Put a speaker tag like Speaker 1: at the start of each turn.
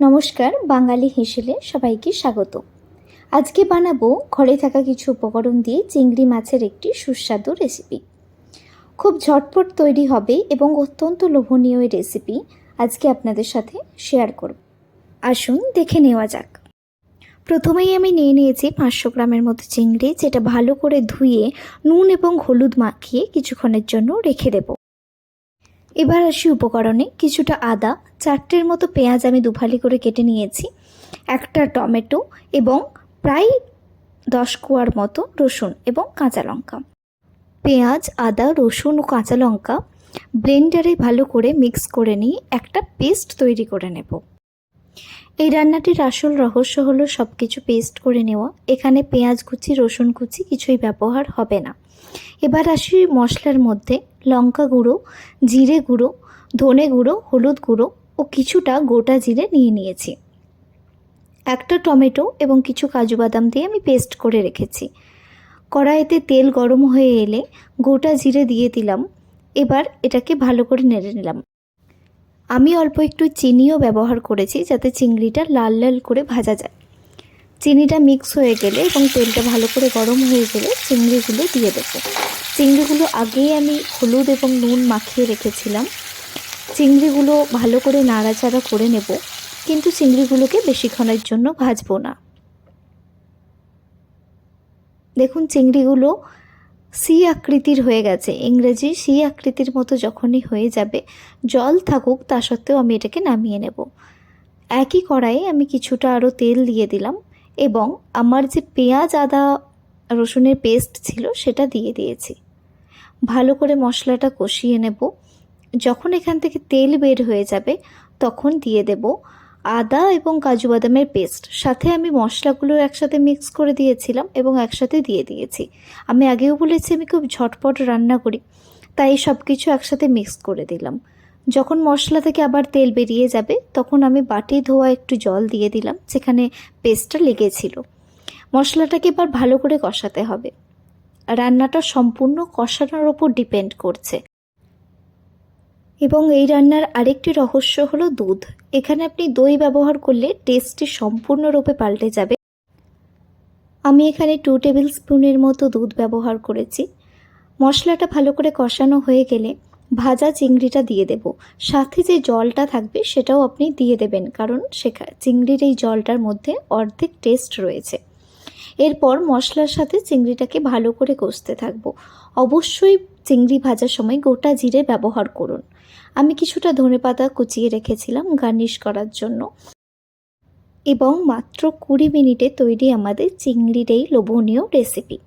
Speaker 1: নমস্কার, বাঙালি হেসেলে সবাইকে স্বাগত। আজকে বানাবো ঘরে থাকা কিছু উপকরণ দিয়ে চিংড়ি মাছের একটি সুস্বাদু রেসিপি। খুব ঝটপট তৈরি হবে এবং অত্যন্ত লোভনীয় এই রেসিপি আজকে আপনাদের সাথে শেয়ার করব। আসুন দেখে নেওয়া যাক। প্রথমেই আমি নিয়ে নিয়েছি পাঁচশো গ্রামের মতো চিংড়ি, যেটা ভালো করে ধুয়ে নুন এবং হলুদ মাখিয়ে কিছুক্ষণের জন্য রেখে দেব। এবার আসি উপকরণে। কিছুটা আদা, চারটের মতো পেঁয়াজ আমি দুফালি করে কেটে নিয়েছি, একটা টমেটো এবং প্রায় দশ কুয়ার মতো রসুন এবং কাঁচা লঙ্কা। পেঁয়াজ, আদা, রসুন ও কাঁচা লঙ্কা ব্লেন্ডারে ভালো করে মিক্স করে নিয়ে একটা পেস্ট তৈরি করে নেব। এই রান্নাটির আসল রহস্য হলো সব কিছু পেস্ট করে নেওয়া। এখানে পেঁয়াজ কুচি, রসুন কুচি কিছুই ব্যবহার হবে না। এবার আসি মশলার মধ্যে। লঙ্কা গুঁড়ো, জিরে গুঁড়ো, ধনে গুঁড়ো, হলুদ গুঁড়ো ও কিছুটা গোটা জিরে নিয়ে নিয়েছি। একটা টমেটো এবং কিছু কাজু বাদাম দিয়ে আমি পেস্ট করে রেখেছি। কড়াইতে তেল গরম হয়ে এলে গোটা জিরে দিয়ে দিলাম। এবার এটাকে ভালো করে নেড়ে নিলাম। আমি অল্প একটু চিনিও ব্যবহার করেছি যাতে চিংড়িটা লাল লাল করে ভাজা যায়। চিনিটা মিক্স হয়ে গেলে এবং তেলটা ভালো করে গরম হয়ে গেলে চিংড়িগুলো দিয়ে দেবো। চিংড়িগুলো আগেই আমি হলুদ এবং নুন মাখিয়ে রেখেছিলাম। চিংড়িগুলো ভালো করে নাড়াচাড়া করে নেব, কিন্তু চিংড়িগুলোকে বেশিক্ষণের জন্য ভাজবো না। দেখুন, চিংড়িগুলো সি আকৃতির হয়ে গেছে। ইংরেজি সি আকৃতির মতো যখনই হয়ে যাবে, জল থাকুক, তা সত্ত্বেও আমি এটাকে নামিয়ে নেব। একই কড়াইয়ে আমি কিছুটা আরও তেল দিয়ে দিলাম। এবং আমার যে পেঁয়াজ, আদা, রসুনের পেস্ট ছিল সেটা দিয়ে দিয়েছি। ভালো করে মশলাটা কষিয়ে নেব। যখন এখান থেকে তেল বের হয়ে যাবে, তখন দিয়ে দেব আদা এবং কাজু বাদামের পেস্ট সাথে আমি মশলাগুলো একসাথে মিক্স করে দিয়েছিলাম এবং একসাথে দিয়ে দিয়েছি। আমি আগেও বলেছি আমি খুব ঝটপট রান্না করি, তাই সব কিছু একসাথে মিক্স করে দিলাম। যখন মশলা থেকে আবার তেল বেরিয়ে যাবে, তখন আমি বাটি ধোয়া একটু জল দিয়ে দিলাম, যেখানে পেস্টটা লেগেছিল। মশলাটাকে এবার ভালো করে কষাতে হবে। রান্নাটা সম্পূর্ণ কষানোর ওপর ডিপেন্ড করছে। এবং এই রান্নার আরেকটি রহস্য হলো দুধ। এখানে আপনি দই ব্যবহার করলে টেস্টটি সম্পূর্ণরূপে পাল্টে যাবে। আমি এখানে টু টেবিল স্পুনের মতো দুধ ব্যবহার করেছি। মশলাটা ভালো করে কষানো হয়ে গেলে ভাজা চিংড়িটা দিয়ে দেব। সাথে যে জলটা থাকবে সেটাও আপনি দিয়ে দেবেন, কারণ সেখা, চিংড়ির এই জলটার মধ্যে অর্ধেক টেস্ট রয়েছে। এরপর মশলার সাথে চিংড়িটাকে ভালো করে কষতে থাকব। অবশ্যই চিংড়ি ভাজার সময় গোটা জিরে ব্যবহার করুন। আমি কিছুটা ধনেপাতা কুচিয়ে রেখেছিলাম গার্নিশ করার জন্য। এবং মাত্র কুড়ি মিনিটে তৈরি আমাদের চিংড়ির এই লোভনীয় রেসিপি